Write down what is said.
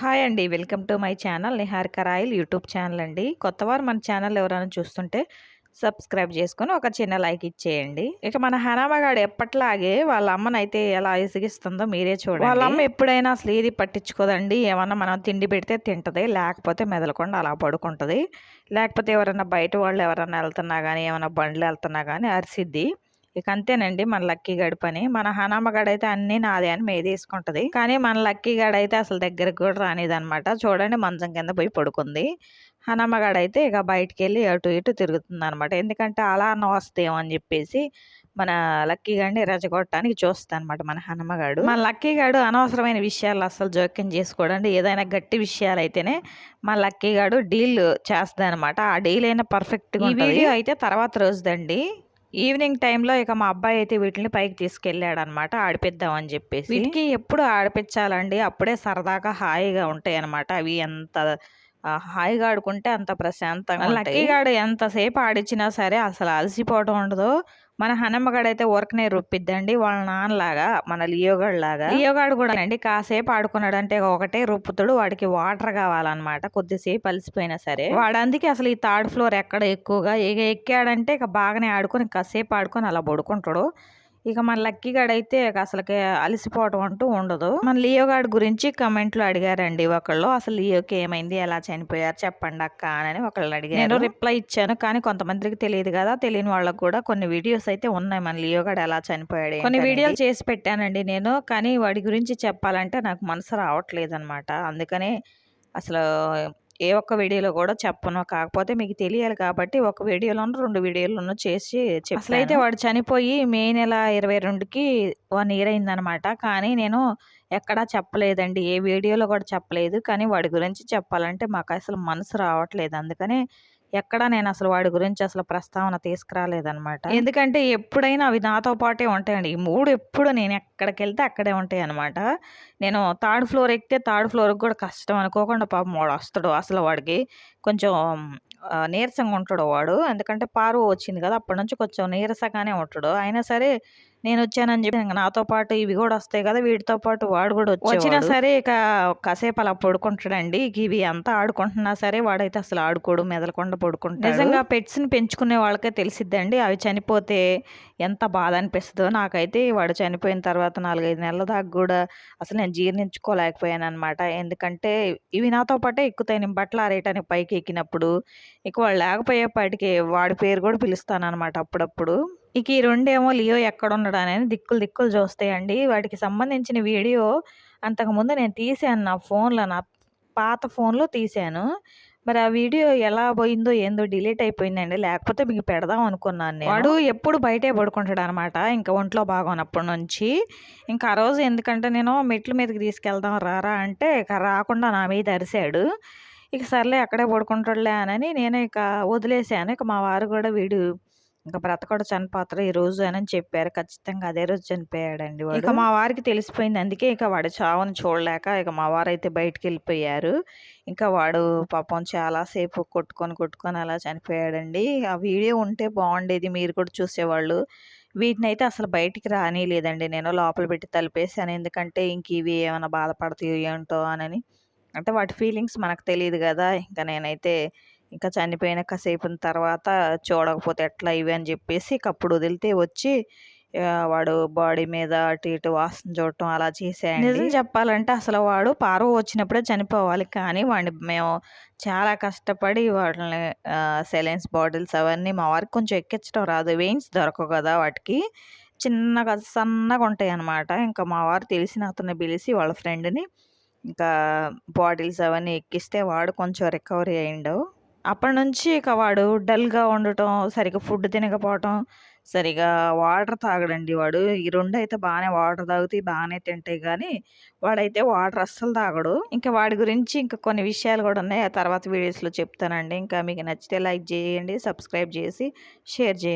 Hi అండి. Welcome to my channel Niharika Royal YouTube channel అండి. కొత్తవారు మన ఛానల్ ఎవరైనా చూస్తుంటే సబ్స్క్రైబ్ చేసుకొని ఒక చిన్న లైక్ ఇచ్చేయండి. ఇక మన హనామగాడు ఎప్పట్లాగే వాళ్ళ అమ్మనైతే ఎలా ఇసిగిస్తుందో మీరే చూడండి. వాళ్ళ అమ్మ ఎప్పుడైనా అసలు ఏది పట్టించుకోదండి. ఏమన్నా మనం తిండి పెడితే తింటది లేకపోతే మెదలకుండా అలా పడుకుంటుంది. లేకపోతే ఎవరైనా బయట వాళ్ళు ఎవరైనా వెళ్తున్నా కానీ ఏమైనా బండ్లు వెళ్తున్నా కానీ అరిసిద్ది. ఇక అంతేనండి మన లక్కీ గడి పని. మన హనామగాడు అయితే అన్ని నాదే అని మేదేసుకుంటది కానీ మన లక్కీ గడ అయితే అసలు దగ్గరకు కూడా రానిది అనమాట చూడండి మంచం కింద పోయి పడుకుంది. హనమ్మగాడు అయితే ఇక బయటికి వెళ్ళి అటు ఇటు తిరుగుతుంది అనమాట ఎందుకంటే అలా అన్న వస్తేమో అని చెప్పేసి మన లక్కీ గాడిని రెచ్చగొట్టడానికి చూస్తా అనమాట మన హనుమగాడు మన లక్కీ గాడు అనవసరమైన విషయాలు అసలు జోక్యం చేసుకోడండి. ఏదైనా గట్టి విషయాలు అయితేనే మన లక్కీ గాడు డీల్ చేస్తుంది అనమాట ఆ డీల్ అయినా పర్ఫెక్ట్గా ఈ వీడియో అయితే తర్వాత రోజుదండి. ఈవినింగ్ టైంలో ఇక మా అబ్బాయి అయితే వీటిని పైకి తీసుకెళ్ళాడు అనమాట ఆడిపిద్దామని చెప్పేసి. వీటికి ఎప్పుడు ఆడిపించాలండి అప్పుడే సరదాగా హాయిగా ఉంటాయి అనమాట అవి ఎంత హాయిగా ఆడుకుంటే అంత ప్రశాంతంగా లక్కీ గాడు ఎంతసేపు ఆడిచ్చినా సరే అసలు అలసిపోవడం ఉండదు. మన హనమ్మగాడు అయితే ఊరకనే రుప్పిద్దండి వాళ్ళ నాన్నలాగా మన లియోగాడు లాగా లియోగాడు కూడా అండి కాసేపు ఆడుకున్నాడు అంటే ఒకటే రుప్పుతాడు వాడికి వాటర్ కావాలన్నమాట కొద్దిసేపు అలసిపోయినా సరే. వాడు అందుకే అసలు ఈ థర్డ్ ఫ్లోర్ ఎక్కడ ఎక్కువగా ఇక ఎక్కాడంటే ఇక బాగానే ఆడుకొని కాసేపు ఆడుకొని అలా పడుకుంటాడు. ఇక మన లక్కీ గాడు అయితే ఇక అసలుకి అలసిపోవటం అంటూ ఉండదు. మన లియో గాడి గురించి కమెంట్లు అడిగారండి ఒకళ్ళు. అసలు లియోకి ఏమైంది? ఎలా చనిపోయారు? చెప్పండి అక్క అని ఒకళ్ళు అడిగారు. నేను రిప్లై ఇచ్చాను కానీ కొంతమందికి తెలియదు కదా? తెలియని వాళ్ళకి కూడా కొన్ని వీడియోస్ అయితే ఉన్నాయి మన లియో గాడు ఎలా చనిపోయాడు కొన్ని వీడియోలు చేసి పెట్టానండి నేను కానీ వాడి గురించి చెప్పాలంటే నాకు మనసు రావట్లేదు అనమాట అందుకనే అసలు ఏ ఒక్క వీడియోలో కూడా చెప్పను. కాకపోతే మీకు తెలియాలి కాబట్టి ఒక వీడియోలోనూ రెండు వీడియోలను చేసి అసలు అయితే వాడు చనిపోయి మే నెల ఇరవై రెండుకి వన్ ఇయర్ అయిందనమాట కానీ నేను ఎక్కడా చెప్పలేదండి. ఏ వీడియోలో కూడా చెప్పలేదు. కానీ వాడి గురించి చెప్పాలంటే మాకు అసలు మనసు రావట్లేదు. అందుకని ఎక్కడ నేను అసలు వాడి గురించి అసలు ప్రస్తావన తీసుకురాలేదనమాట. ఎందుకంటే ఎప్పుడైనా అవి నాతో పాటే ఉంటాయండి. ఈ మూడు ఎప్పుడు నేను ఎక్కడికి వెళ్తే అక్కడే ఉంటాయి అనమాట నేను థర్డ్ ఫ్లోర్ ఎక్కితే థర్డ్ ఫ్లోర్కి కూడా కష్టం అనుకోకుండా పాపం వాడు వస్తాడు. అసలు వాడికి కొంచెం నీరసంగా ఉంటాడు వాడు. ఎందుకంటే పారు వచ్చింది కదా అప్పటి నుంచి కొంచెం నీరసగానే ఉంటాడు. అయినా సరే నేను వచ్చానని చెప్పి నాతో పాటు ఇవి కూడా వస్తాయి కదా వీటితో పాటు వాడు కూడా వచ్చి వచ్చినా సరే ఇక కాసేపు అలా పడుకుంటాడండి. ఇక ఇవి అంతా ఆడుకుంటున్నా సరే వాడైతే అసలు ఆడుకోడు మెదలకుండా పడుకుంటాడు. నిజంగా పెట్స్ని పెంచుకునే వాళ్ళకే తెలిసిద్దండి. అవి చనిపోతే ఎంత బాధ అనిపిస్తుందో. నాకైతే వాడు చనిపోయిన తర్వాత నాలుగైదు నెలల దాకా కూడా అసలు నేను జీర్ణించుకోలేకపోయాను అనమాట ఎందుకంటే ఇవి నాతో పాటే ఎక్కుతాయి. నేను బట్టలు ఆరేయటానికి పైకి ఎక్కినప్పుడు ఇక వాళ్ళు లేకపోయేపాటికి వాడి పేరు కూడా పిలుస్తాను అనమాట అప్పుడప్పుడు. ఇక ఈ రెండేమో లియో ఎక్కడ ఉన్నాడు అనేది దిక్కులు దిక్కులు చూస్తాయండి. వాటికి సంబంధించిన వీడియో అంతకుముందు నేను తీసాను నా ఫోన్లో నా పాత ఫోన్లో తీసాను మరి ఆ వీడియో ఎలా పోయిందో ఏందో డిలీట్ అయిపోయిందండి. లేకపోతే మీకు పెడదాం అనుకున్నాను నేను. వాడు ఎప్పుడు బయటే పడుకుంటాడు అనమాట ఇంకా ఒంట్లో బాగోనప్పటి నుంచి. ఇంకా ఆ రోజు ఎందుకంటే నేను మెట్ల మీదకి తీసుకెళ్దాం రారా అంటే ఇక రాకుండా నా మీద అరిశాడు. ఇక సర్లే అక్కడే పడుకుంటాడులే అని నేను ఇక వదిలేసాను ఇక మా వారు కూడా వీడు ఇంకా బ్రతకడు చనిపోతారు ఈ రోజు అని చెప్పారు. ఖచ్చితంగా అదే రోజు చనిపోయాడండి వాడు. ఇక మా వారికి తెలిసిపోయింది. అందుకే ఇక వాడు చావును చూడలేక ఇక మా వారు అయితే బయటికి వెళ్ళిపోయారు. ఇంకా వాడు పాపం చాలాసేపు కొట్టుకొని కొట్టుకొని అలా చనిపోయాడండి. ఆ వీడియో ఉంటే బాగుండేది. మీరు కూడా చూసేవాళ్ళు. వీటిని అయితే అసలు బయటికి రానిలేదండి నేను లోపల పెట్టి తలిపేసాను ఎందుకంటే ఇంక ఇవి ఏమైనా బాధపడతాయో ఏంటో అని అంటే వాటి ఫీలింగ్స్ మనకు తెలియదు కదా. ఇంకా నేనైతే ఇంకా చనిపోయిన కాసేపు తర్వాత చూడకపోతే ఎట్లా ఇవి అని చెప్పేసి కప్పుడు అప్పుడు వదిలితే వచ్చి వాడు బాడీ మీద అటు ఇటు వాసన చూడటం అలా చేసాయండి. నిజం చెప్పాలంటే అసలు వాడు పారు వచ్చినప్పుడే చనిపోవాలి. కానీ వాడిని మేము చాలా కష్టపడి వాటిని సెలెన్స్ బాటిల్స్ అవన్నీ మా వారికి కొంచెం ఎక్కించడం రాదు. వెయిన్స్ దొరకవు కదా వాటికి. చిన్నగా సన్నగా ఉంటాయి అన్నమాట. ఇంకా మా వారు తెలిసిన అతన్ని పిలిచి వాళ్ళ ఫ్రెండ్ని ఇంకా బాటిల్స్ అవన్నీ ఎక్కిస్తే వాడు కొంచెం రికవరీ అయ్యిండు. అప్పటి నుంచి ఇక వాడు డల్గా ఉండటం సరిగా ఫుడ్ తినకపోవటం సరిగా వాటర్ తాగడండి వాడు. ఈ రెండు అయితే బాగానే వాటర్ తాగుతాయి బాగానే తింటాయి కానీ వాడైతే వాటర్ అస్సలు తాగడు. ఇంకా వాడి గురించి ఇంకా కొన్ని విషయాలు కూడా ఉన్నాయి. ఆ తర్వాత వీడియోస్లో చెప్తానండి. ఇంకా మీకు నచ్చితే లైక్ చేయండి సబ్స్క్రైబ్ చేసి షేర్ చేయండి.